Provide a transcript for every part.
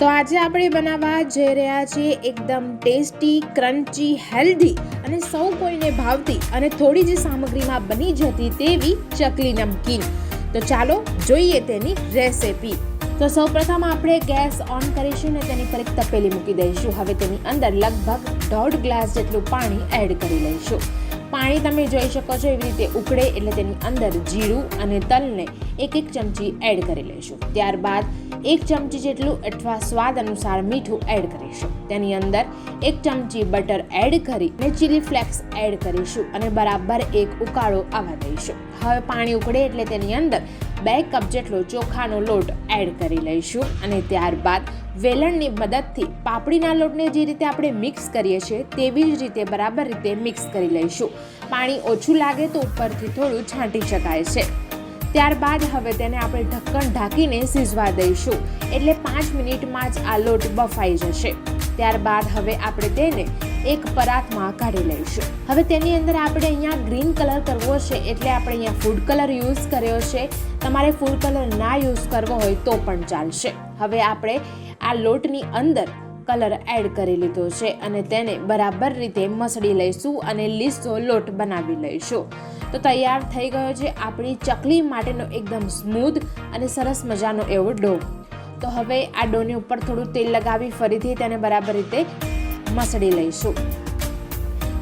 તો આજે આપણે બનાવવા જઈ રહ્યા છીએ એકદમ ટેસ્ટી, ક્રન્ચી, હેલ્ધી અને સૌ કોઈને ભાવતી અને થોડી જ સામગ્રીમાં બની જતી તેવી ચકલી નમકીન. તો ચાલો જોઈએ તેની રેસિપી. તો સૌપ્રથમ આપણે ગેસ ઓન કરીશું ને તેની પર એક તપેલી મૂકી દઈશું. હવે તેની અંદર લગભગ દોઢ ગ્લાસ જેટલું પાણી એડ કરી લઈશું. પાણી તમે જોઈ શકો છો એવી રીતે ઉકળે એટલે તેની અંદર જીરું અને તલને એક એક ચમચી એડ કરી લઈશું. ત્યારબાદ એક ચમચી જેટલું અથવા સ્વાદ અનુસાર મીઠું એડ કરીશું. તેની અંદર એક ચમચી બટર એડ કરી અને ચીલી ફ્લેક્સ એડ કરીશું અને બરાબર એક ઉકાળો આવવા દઈશું. હવે પાણી ઉકળે એટલે તેની અંદર બે કપ જેટલો ચોખાનો લોટ એડ કરી લઈશું અને ત્યારબાદ વેલણની મદદથી પાપડીના લોટને જે રીતે આપણે મિક્સ કરીએ છીએ તેવી જ રીતે બરાબર રીતે મિક્સ કરી લઈશું. પાણી ઓછું લાગે તો ઉપરથી થોડું છાંટી શકાય છે. ત્યારબાદ હવે તેને આપણે ઢક્કણ ઢાંકીને સીઝવા દઈશું. એટલે પાંચ મિનિટમાં જ આ લોટ બફાઈ જશે. ત્યારબાદ હવે આપણે તેને એક પરાતમાં કાઢી લઈશું. હવે તેની અંદર આપણે અહીંયા ગ્રીન કલર કરવો છે એટલે આપણે અહીંયા ફૂડ કલર યુઝ કર્યો છે. તમારે ફૂડ કલર ના યુઝ કરવો હોય તો પણ ચાલશે. હવે આપણે આ લોટની અંદર કલર એડ કરી લીધો છે અને તેને બરાબર રીતે મસળી લઈશું અને લીસો લોટ બનાવી લઈશું. તો તૈયાર થઈ ગયો છે આપણી ચકલી માટેનો એકદમ સ્મૂધ અને સરસ મજાનો એવો ડો. તો હવે આ ડોની ઉપર થોડું તેલ લગાવી, ફરીથી તેને બરાબર રીતે મસળી લઈશું.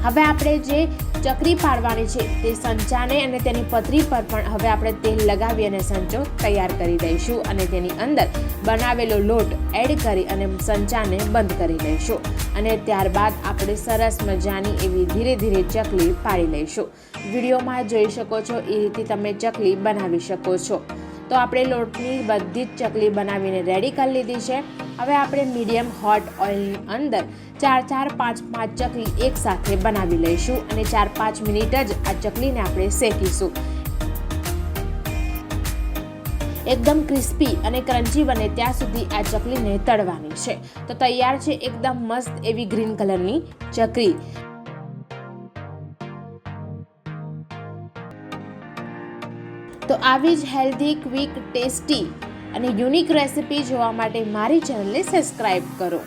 હવે આપણે જે ચકરી પાડવાની છે તે સંચાને અને તેની પતરી પર પણ હવે આપણે તેલ લગાવી અને સંચો તૈયાર કરી દઈશું અને તેની અંદર બનાવેલો લોટ એડ કરી અને સંચાને બંધ કરી લઈશું અને ત્યારબાદ આપણે સરસ મજાની એવી ધીરે ધીરે ચકલી પાડી લઈશું. વિડીયોમાં જોઈ શકો છો એ રીતે તમે ચકલી બનાવી શકો છો. તો આપણે લોટની બધી જ ચકલી બનાવીને રેડી કરી લીધી છે. હવે આપણે મીડિયમ હોટ ઓઇલની અંદર ચાર ચાર, પાંચ પાંચ ચકલી એક સાથે બનાવી લઈશું અને ચાર, પાંચ મિનિટ જ આ ચકલીને આપણે શેકીશું. એકદમ ક્રિસ્પી અને ક્રન્ચી બને ત્યાં સુધી આ ચકલીને તળવાની છે. તો તૈયાર છે એકદમ મસ્ત એવી ગ્રીન કલરની ચકરી તો આવી જ હેલ્ધી ક્વિક ટેસ્ટી અને યુનિક રેસિપી જોવા માટે મારી ચેનલને સબસ્ક્રાઈબ કરો.